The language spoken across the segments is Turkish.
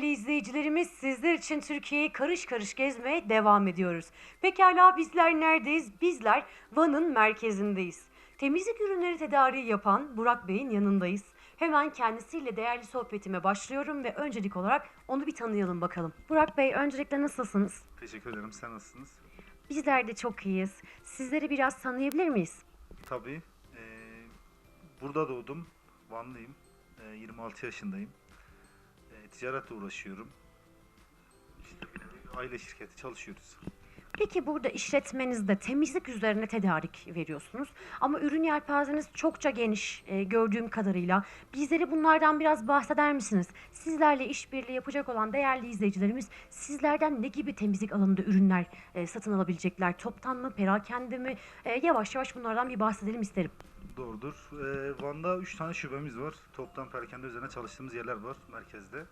değerli izleyicilerimiz. Sizler için Türkiye'yi karış karış gezmeye devam ediyoruz. Pekala bizler neredeyiz? Bizler Van'ın merkezindeyiz. Temizlik ürünleri tedariği yapan Burak Bey'in yanındayız. Hemen kendisiyle değerli sohbetime başlıyorum ve öncelik olarak onu bir tanıyalım bakalım. Burak Bey öncelikle nasılsınız? Teşekkür ederim. Sen nasılsınız? Bizler de çok iyiyiz. Sizleri biraz tanıyabilir miyiz? Tabii. eee, burada doğdum. Vanlıyım. Eee, 26 yaşındayım. Ticaretle uğraşıyorum. İşte aile şirketi çalışıyoruz. Peki burada işletmenizde temizlik üzerine tedarik veriyorsunuz. Ama ürün yelpazeniz çokça geniş e, gördüğüm kadarıyla. Bizlere bunlardan biraz bahseder misiniz? Sizlerle işbirliği yapacak olan değerli izleyicilerimiz sizlerden ne gibi temizlik alanında ürünler e, satın alabilecekler? Toptan mı, perakende mi? E, yavaş yavaş bunlardan bir bahsedelim isterim. Doğrudur. Eee, Van'da 3 tane şubemiz var. Toptan perakende üzerine çalıştığımız yerler var merkezde.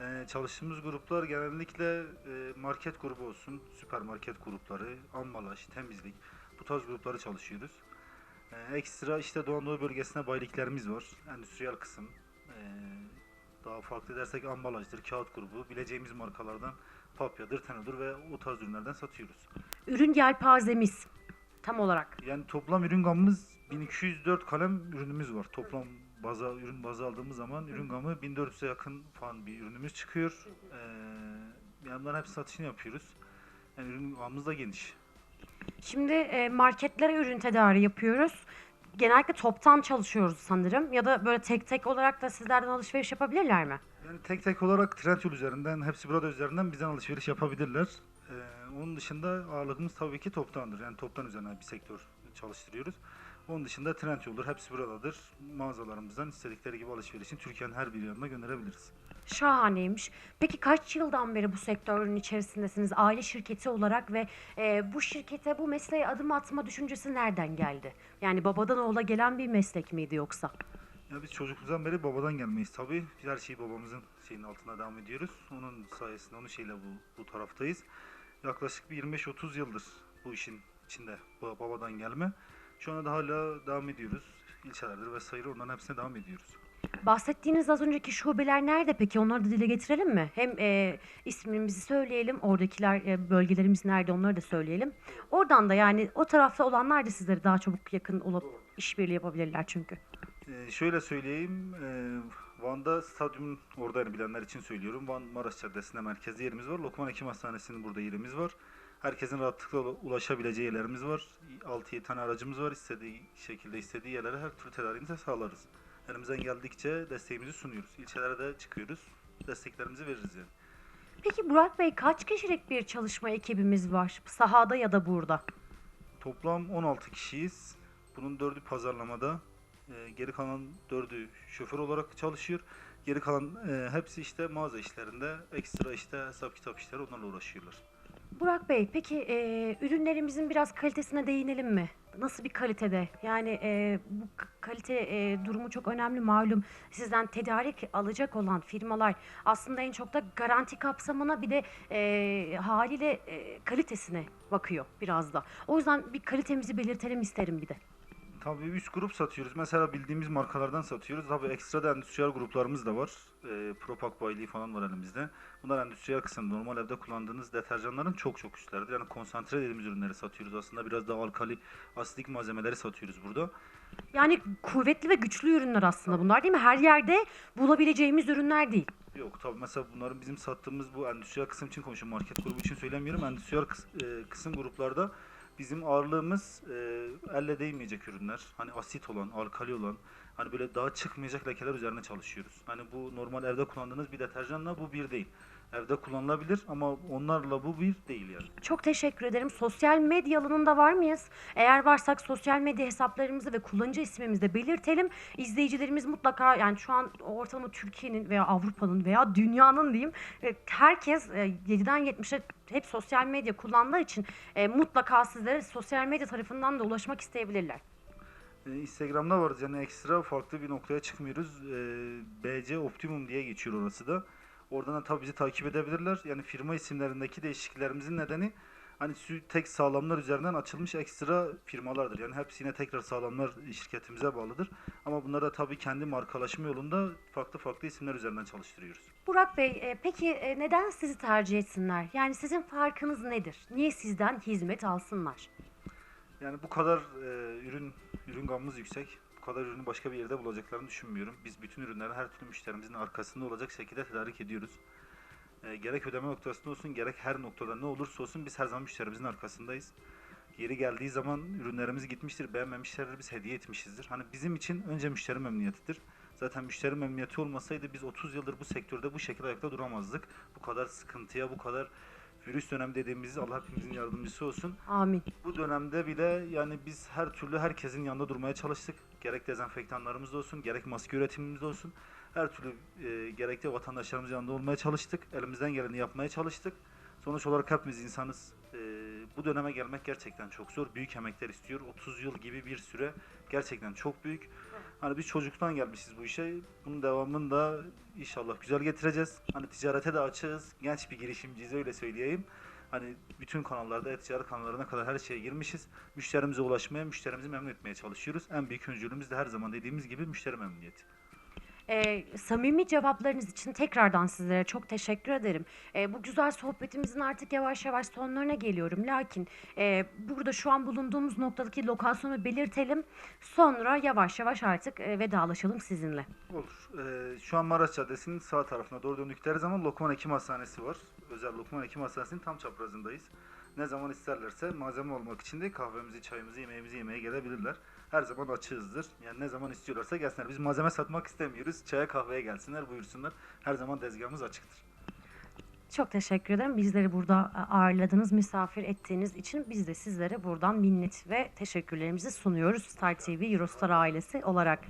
Eee, çalıştığımız gruplar genellikle eee, market grubu olsun, süpermarket grupları, ambalaj, temizlik bu tarz grupları çalışıyoruz. Eee, ekstra işte Doğu Anadolu bölgesine bayiliklerimiz var. Endüstriyel kısım. Eee, daha farklı dersek ambalajdır, kağıt grubu, bileceğimiz markalardan papyadır, tenodur ve o tarz ürünlerden satıyoruz. Ürün yelpazemiz tam olarak. Yani toplam ürün gamımız 1204 kalem ürünümüz var. Toplam baza ürün bazı aldığımız zaman ürün gamı 1400'e yakın falan bir ürünümüz çıkıyor. Ee, bunların hepsi satışını yapıyoruz. Yani ürün gamımız da geniş. Şimdi e, marketlere ürün tedariği yapıyoruz. Genellikle toptan çalışıyoruz sanırım. Ya da böyle tek tek olarak da sizlerden alışveriş yapabilirler mi? Yani tek tek olarak Trendyol üzerinden, hepsi burada üzerinden bizden alışveriş yapabilirler. Ee, onun dışında ağırlığımız tabii ki toptandır. Yani toptan üzerine bir sektör çalıştırıyoruz. Onun dışında Trendyol'dur, hepsi buradadır. Mağazalarımızdan istedikleri gibi alışverişini Türkiye'nin her bir yanına gönderebiliriz. Şahaneymiş. Peki kaç yıldan beri bu sektörün içerisindesiniz aile şirketi olarak ve e, bu şirkete bu mesleğe adım atma düşüncesi nereden geldi? Yani babadan oğula gelen bir meslek miydi yoksa? Ya biz çocukluğumuzdan beri babadan gelmeyiz tabii. Biz her şeyi babamızın şeyin altına devam ediyoruz. Onun sayesinde, onun şeyle bu, bu taraftayız. Yaklaşık bir 25-30 yıldır bu işin içinde ba- babadan gelme. Şu anda da hala devam ediyoruz. İlçelerdir vesaire onların hepsine devam ediyoruz. Bahsettiğiniz az önceki şubeler nerede peki? Onları da dile getirelim mi? Hem e, ismimizi söyleyelim, oradakiler e, bölgelerimiz nerede onları da söyleyelim. Oradan da yani o tarafta olanlar da sizlere daha çabuk yakın olup işbirliği yapabilirler çünkü. Ee, şöyle söyleyeyim. ee, Van'da stadyumun oradayını bilenler için söylüyorum. Van Maraş Caddesi'nde merkezde yerimiz var. Lokman Hekim Hastanesi'nin burada yerimiz var. Herkesin rahatlıkla ula- ulaşabileceği yerlerimiz var. 6-7 tane aracımız var. İstediği şekilde istediği yerlere her türlü tedariğini de sağlarız. Elimizden geldikçe desteğimizi sunuyoruz. İlçelere de çıkıyoruz. Desteklerimizi veririz yani. Peki Burak Bey kaç kişilik bir çalışma ekibimiz var? Sahada ya da burada? Toplam 16 kişiyiz. Bunun 4'ü pazarlamada. Ee, geri kalan 4'ü şoför olarak çalışıyor. Geri kalan e, hepsi işte mağaza işlerinde, ekstra işte hesap kitap işleri onlarla uğraşıyorlar. Burak Bey peki e, ürünlerimizin biraz kalitesine değinelim mi? Nasıl bir kalitede? Yani e, bu kalite e, durumu çok önemli malum. Sizden tedarik alacak olan firmalar aslında en çok da garanti kapsamına bir de e, haliyle e, kalitesine bakıyor biraz da. O yüzden bir kalitemizi belirtelim isterim bir de. Tabii üst grup satıyoruz. Mesela bildiğimiz markalardan satıyoruz. Tabii ekstra da endüstriyel gruplarımız da var. E, Propak Bayiliği falan var elimizde. Bunlar endüstriyel kısım. Normal evde kullandığınız deterjanların çok çok üstlerde. Yani konsantre dediğimiz ürünleri satıyoruz. Aslında biraz daha alkali, asidik malzemeleri satıyoruz burada. Yani kuvvetli ve güçlü ürünler aslında bunlar değil mi? Her yerde bulabileceğimiz ürünler değil. Yok tabii mesela bunların bizim sattığımız bu endüstriyel kısım için konuşuyorum. Market grubu için söylemiyorum. Endüstriyel kıs- e, kısım gruplarda bizim ağırlığımız e, elle değmeyecek ürünler. Hani asit olan, alkali olan, hani böyle daha çıkmayacak lekeler üzerine çalışıyoruz. Hani bu normal evde kullandığınız bir deterjanla bu bir değil. Evde kullanılabilir ama onlarla bu bir değil yani. Çok teşekkür ederim. Sosyal medya alanında var mıyız? Eğer varsak sosyal medya hesaplarımızı ve kullanıcı ismimizi de belirtelim. İzleyicilerimiz mutlaka yani şu an ortalama Türkiye'nin veya Avrupa'nın veya dünyanın diyeyim e, herkes e, 7'den 70'e hep sosyal medya kullandığı için e, mutlaka sizlere sosyal medya tarafından da ulaşmak isteyebilirler. E, Instagram'da varız yani ekstra farklı bir noktaya çıkmıyoruz. E, BC Optimum diye geçiyor orası da. Oradan da tabii bizi takip edebilirler. Yani firma isimlerindeki değişikliklerimizin nedeni hani tek sağlamlar üzerinden açılmış ekstra firmalardır. Yani hepsi yine tekrar sağlamlar şirketimize bağlıdır. Ama bunları da tabii kendi markalaşma yolunda farklı farklı isimler üzerinden çalıştırıyoruz. Burak Bey, e, peki e, neden sizi tercih etsinler? Yani sizin farkınız nedir? Niye sizden hizmet alsınlar? Yani bu kadar e, ürün ürün gamımız yüksek. Kadar ürünü başka bir yerde bulacaklarını düşünmüyorum. Biz bütün ürünleri her türlü müşterimizin arkasında olacak şekilde tedarik ediyoruz. E, gerek ödeme noktasında olsun gerek her noktada ne olursa olsun biz her zaman müşterimizin arkasındayız. Yeri geldiği zaman ürünlerimiz gitmiştir, beğenmemişlerdir, biz hediye etmişizdir. Hani bizim için önce müşteri memnuniyetidir. Zaten müşteri memnuniyeti olmasaydı biz 30 yıldır bu sektörde bu şekilde ayakta duramazdık. Bu kadar sıkıntıya, bu kadar virüs dönem dediğimiz Allah hepimizin yardımcısı olsun. Amin. Bu dönemde bile yani biz her türlü herkesin yanında durmaya çalıştık. Gerek dezenfektanlarımız olsun, gerek maske üretimimiz olsun. Her türlü e, gerekli vatandaşlarımızın yanında olmaya çalıştık. Elimizden geleni yapmaya çalıştık. Sonuç olarak hepimiz insanız. E, bu döneme gelmek gerçekten çok zor. Büyük emekler istiyor. 30 yıl gibi bir süre gerçekten çok büyük. Hani biz çocuktan gelmişiz bu işe. Bunun devamını da inşallah güzel getireceğiz. Hani ticarete de açığız. Genç bir girişimciyiz öyle söyleyeyim. Hani bütün kanallarda, e-ticaret kanallarına kadar her şeye girmişiz. Müşterimize ulaşmaya, müşterimizi memnun etmeye çalışıyoruz. En büyük öncülüğümüz de her zaman dediğimiz gibi müşteri memnuniyeti. E, samimi cevaplarınız için tekrardan sizlere çok teşekkür ederim. E, bu güzel sohbetimizin artık yavaş yavaş sonlarına geliyorum. Lakin e, burada şu an bulunduğumuz noktadaki lokasyonu belirtelim. Sonra yavaş yavaş artık e, vedalaşalım sizinle. Olur. Ee, şu an Maraş Caddesi'nin sağ tarafına doğru döndükleri zaman Lokman Hekim Hastanesi var. Özel Lokman Hekim Hastanesi'nin tam çaprazındayız. Ne zaman isterlerse malzeme olmak için de kahvemizi, çayımızı, yemeğimizi yemeye gelebilirler. Her zaman açığızdır. Yani ne zaman istiyorlarsa gelsinler. Biz malzeme satmak istemiyoruz. Çaya kahveye gelsinler, buyursunlar. Her zaman tezgahımız açıktır. Çok teşekkür ederim. Bizleri burada e, ağırladınız, misafir ettiğiniz için biz de sizlere buradan minnet ve teşekkürlerimizi sunuyoruz Star TV Eurostar ailesi olarak.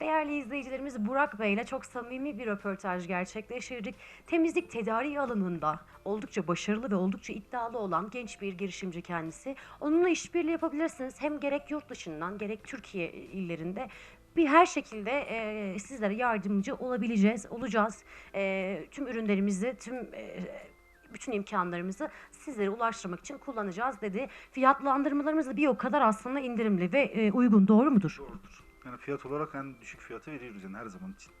Değerli izleyicilerimiz Burak Bey ile çok samimi bir röportaj gerçekleştirdik. Temizlik tedariği alanında oldukça başarılı ve oldukça iddialı olan genç bir girişimci kendisi. Onunla işbirliği yapabilirsiniz. Hem gerek yurt dışından gerek Türkiye illerinde bir her şekilde e, sizlere yardımcı olabileceğiz, olacağız. E, tüm ürünlerimizi, tüm e, bütün imkanlarımızı sizlere ulaştırmak için kullanacağız dedi. Fiyatlandırmalarımız da bir o kadar aslında indirimli ve e, uygun. Doğru mudur? Doğrudur. Yani fiyat olarak en düşük fiyatı veriyoruz yani her zaman için.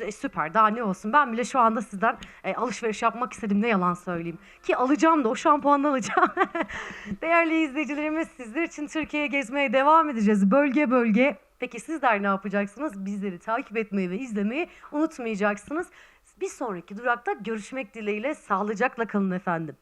E, süper daha ne olsun. Ben bile şu anda sizden e, alışveriş yapmak istedim ne yalan söyleyeyim. Ki alacağım da o şampuandan alacağım. Değerli izleyicilerimiz sizler için Türkiye'ye gezmeye devam edeceğiz. Bölge bölge. Peki sizler ne yapacaksınız? Bizleri takip etmeyi ve izlemeyi unutmayacaksınız. Bir sonraki durakta görüşmek dileğiyle sağlıcakla kalın efendim.